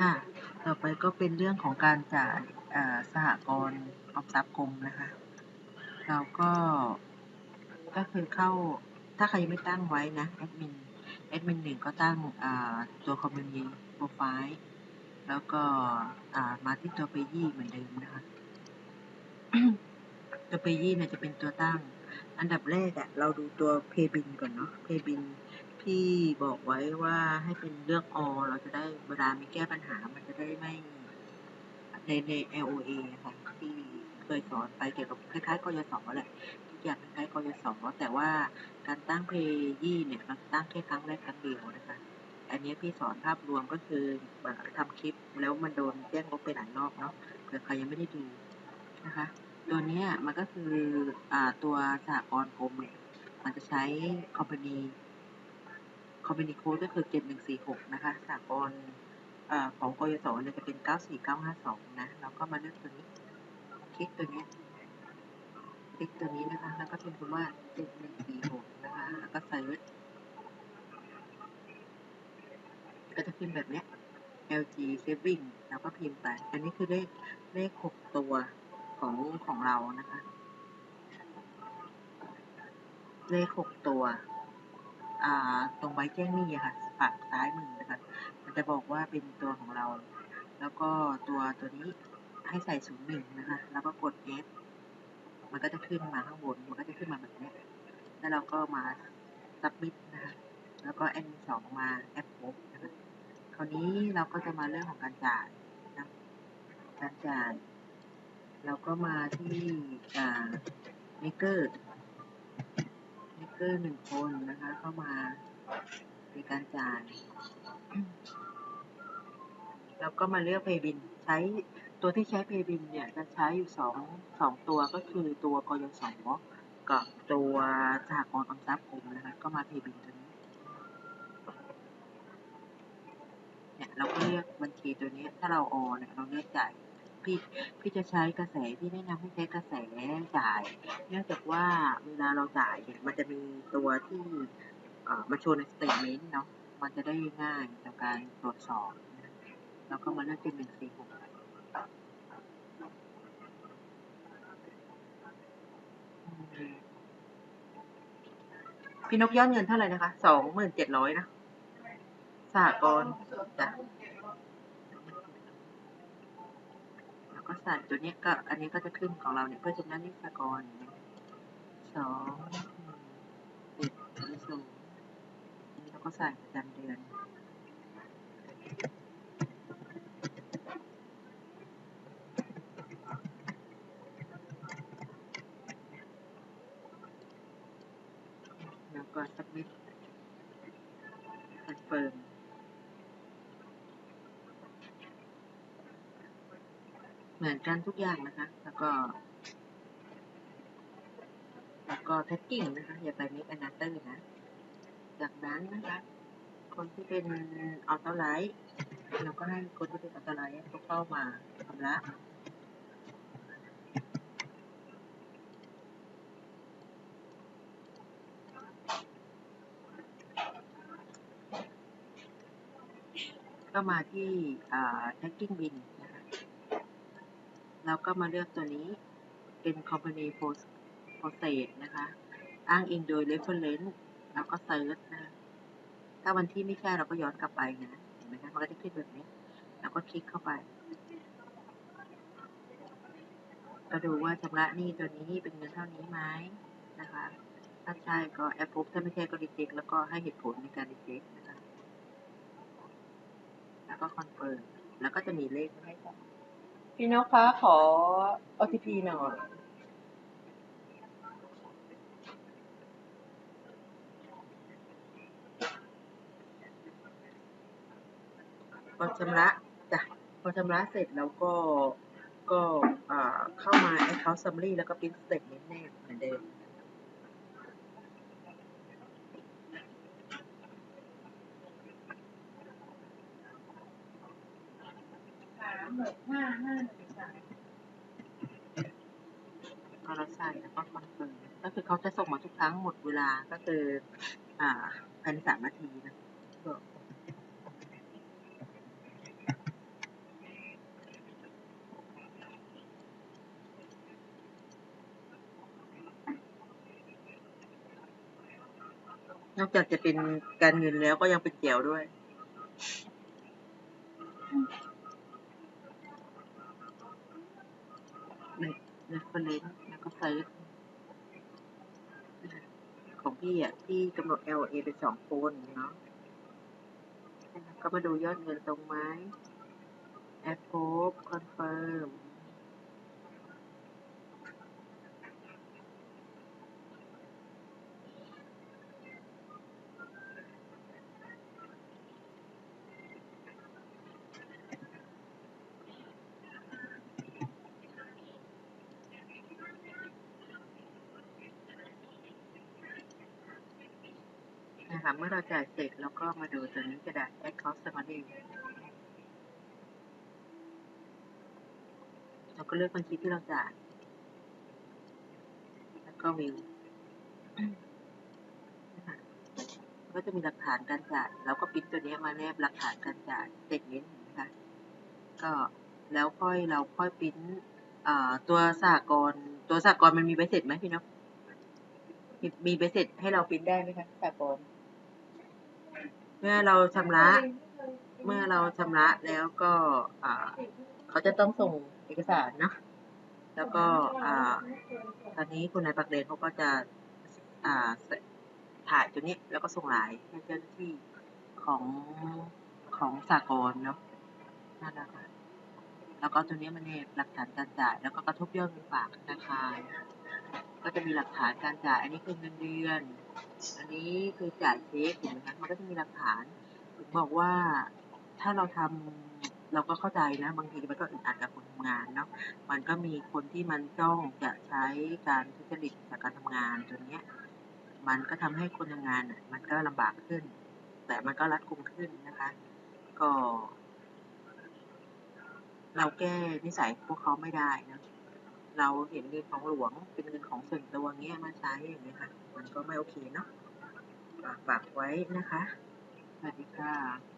ค่ะ ต่อไปก็เป็นเรื่องของการจ่ายสหกรณ์ออมทรัพย์กรมนะคะ เราก็ก็คือเข้าถ้าใครยังไม่ตั้งไว้นะแอดมินแอดมินหนึ่งก็ตั้งตัว Community Profile แล้วก็มาที่ตัว p a y e เหมือนเดิมนะคะ ตัว p a y e เนี่ยจะเป็นตัวตั้ง อันดับแรกอะเราดูตัว Paybin ก่อนเนาะ Paybin พี่บ พี่บอกไว้ว่าให้เป็นเลือก all เราจะได้เวลามีแก้ปัญหามันจะได้ไม่ในใน LOA อะค่ะที่เคยสอนไปเกี่ยวกับคล้ายๆกยศแหละทุกอย่างคล้ายๆกยศแต่ว่าการตั้งเพย์ยี่เนี่ยเราตั้งแค่ครั้งแรกครั้งเดียวนะคะอันนี้พี่สอนภาพรวมก็คือทำคลิปแล้วมันโดนแจ้งลบไปหลายรอบเนาะเผื่อใครยังไม่ได้ดูนะคะ ตัวนี้มันก็คืออตัวสหกรณ์กรมเนี่ยมันจะใช้ company company code ก็ คือ7146นะคะสหกรณ์อ่าของกยศเนี่ยจะเป็น94952นะแล้วก็มาเลือกตัวนี้ คลิกตัวนี้คลิกตัวนี้นะคะ แล้วก็พิมพ์คำว่า7146นะคะ แล้วก็เซิร์ชก็จะพิมพ์แบบเนี้ย LG saving แล้วก็พิมพ์ไป อันนี้คือเลขเลข6ตัวของของเรานะคะ เลข6ตัว ตรงใบแจ้งหนี้ค่ะฝั่งซ้ายมือนะคะมันจะบอกว่าเป็นตัวของเรา แล้วก็ตัวตัวนี้ให้ใส่01นย์หนึ่งนะคะ แล้วก็กด F มันก็จะขึ้นมาข้างบน มันก็จะขึ้นมาแบบนี้ แล้วเราก็มา submit นะคะ แล้วก็ n สองมา approve นะคะ คราวนี้เราก็จะมาเรื่องของการจ่ายนะ การจ่าย เราก็มาที่ Maker อ่า maker maker หนึ่งคนนะคะ เข้ามาในการจ่าย แล้วก็มาเลือก Paybin ใช้ตัวที่ใช้ Paybin เนี่ยจะใช้อยู่สองสองตัวก็คือตัวกยศกับตัวสหกรณ์ออมทรัพย์กรมนะคะ ก็มา Paybin ตัวนี้เนี่ยเราก็เลือกบัญชีตัวนี้ถ้าเราออเนี่ยเราเลือกจ่าย พี่พี่จะใช้กระแสที่แนะนำให้ใช้กระแสจ่าย เนื่องจากว่าเวลาเราจ่ายเนี่ยมันจะมีตัวที่เอ่อมาโชว์ในสเตทเมนต์เนาะมันจะได้ง่ายต่อการตรวจสอบแล้วก็มาเลือกเป็นหนึ่งสี่หกพี่นกยอดเงินเท่าไหร่นะคะ สองหมื่นเจ็ดร้อยนะสหกรณ์จ้ะ ก็ใส่ตัวนี้ก็อันนี้ก็จะขึ้นของเราเนี่ย เพื่อชำระหนี้สกรสองเจ็ดศูนย์อันนี้เราก็ใส่ประจำเดือนแล้วก็ submit confirm เหมือนกันทุกอย่างนะคะ แล้วก็ แล้วก็ tagging นะคะ อย่าไป make another นะ จากนั้นนะคะ คนที่เป็น auto light เราก็ให้คนที่เป็น auto light เขาเข้ามาชำระก็มาที่อ่า tagging bin น แล้วก็มาเลือกตัวนี้เป็น company process นะคะ อ้างอิงโดย reference แล้วก็ search นะ ถ้าวันที่ไม่ใช่เราก็ย้อนกลับไปนะ เห็นไหมคะ มันก็จะขึ้นแบบนี้ แล้วก็คลิกเข้าไป ก็ดูว่าชำระหนี้ตัวนี้เป็นเงินเท่านี้ไหมนะคะ ถ้าใช่ก็ approve ถ้าไม่ใช่ก็ reject แล้วก็ให้เหตุผลในการ reject นะคะ แล้วก็ confirm แล้วก็จะมีเลขให้ พี่นกคะขอ OTP หน่อย พอชำระจ้ะพอชำระเสร็จแล้วก็ก็เข้ามา account summary แล้วก็ print statement แน่เหมือนเดิมามหกห้าห้าหนึ่งสามเอาละใส่แล้วก็คอนเฟิร์มก็คือเขาจะส่งมาทุกครั้งหมดเวลาก็คือ อ่าภายในสามนาทีนะนอกจากจะเป็นการเงินแล้วก็ยังเป็นเกี่ยวด้วย ในในคอนเลนแล้วก็ไซส์ของพี่อะพี่กำหนด LA เป็นสองคนเนาะก็มาดูยอดเงินตรงไหมแอ นเมนะคะ เมื่อเราจ่ายเสร็จแล้วก็มาดูตัวนี้กระดาษ Add Cost Summary เราก็เลือกบัญชีที่เราจ่าย แล้วก็วิวก็จะมีหลักฐานการจ่ายเราก็ปิ้นตัวนี้มาแนบหลักฐานการจ่ายเสร็จนี้นะคะก็แล้วค่อยเราค่อยปิ้นตัวสากรณ์ตัวสากรณ์มันมีใบเสร็จไหมพี่นกมีมีใบเสร็จให้เราปิ้นได้ไหมคะสากรณ์ เมื่อเราชำระ เมื่อเราชำระแล้วก็อ่าเขาจะต้องส่งเอกสารเนาะแล้วก็อ่าตอนนี้คุณนายปักเดนเขาก็จะอ่าถ่ายตัวนี้แล้วก็ส่งหลายให้เจ้าหน้าที่ของของสากลเนาะนั่นแหละค่ะแล้วก็ตัวนี้มันเนี่ยหลักฐานการจ่าย แล้วก็กระทบยอดเงินฝากธนาคาร ก็จะมีหลักฐานการจ่าย อันนี้คือเงินเดือน อันนี้คือจ่ายเช็คเห็นไหมคะมันก็จะมีหลักฐานถึงบอกว่าถ้าเราทำเราก็เข้าใจนะ บางทีมันก็อึดอัดกับคนทำงานเนาะมันก็มีคนที่มันจ้องจะใช้การทุจริตจากการทำงานตัวเนี้ย มันก็ทำให้คนทำงานอะมันก็ลำบากขึ้น แต่มันก็รัดกุมขึ้นนะคะ ก็ เราแก้นิสัยพวกเขาไม่ได้นะ เราเห็นเงินของหลวงเป็นเงินของส่วนตัวเงี้ยมาใช้อย่างเงี้ยค่ะ มันก็ไม่โอเคเนาะฝากฝากไว้นะคะสวัสดีค่ะ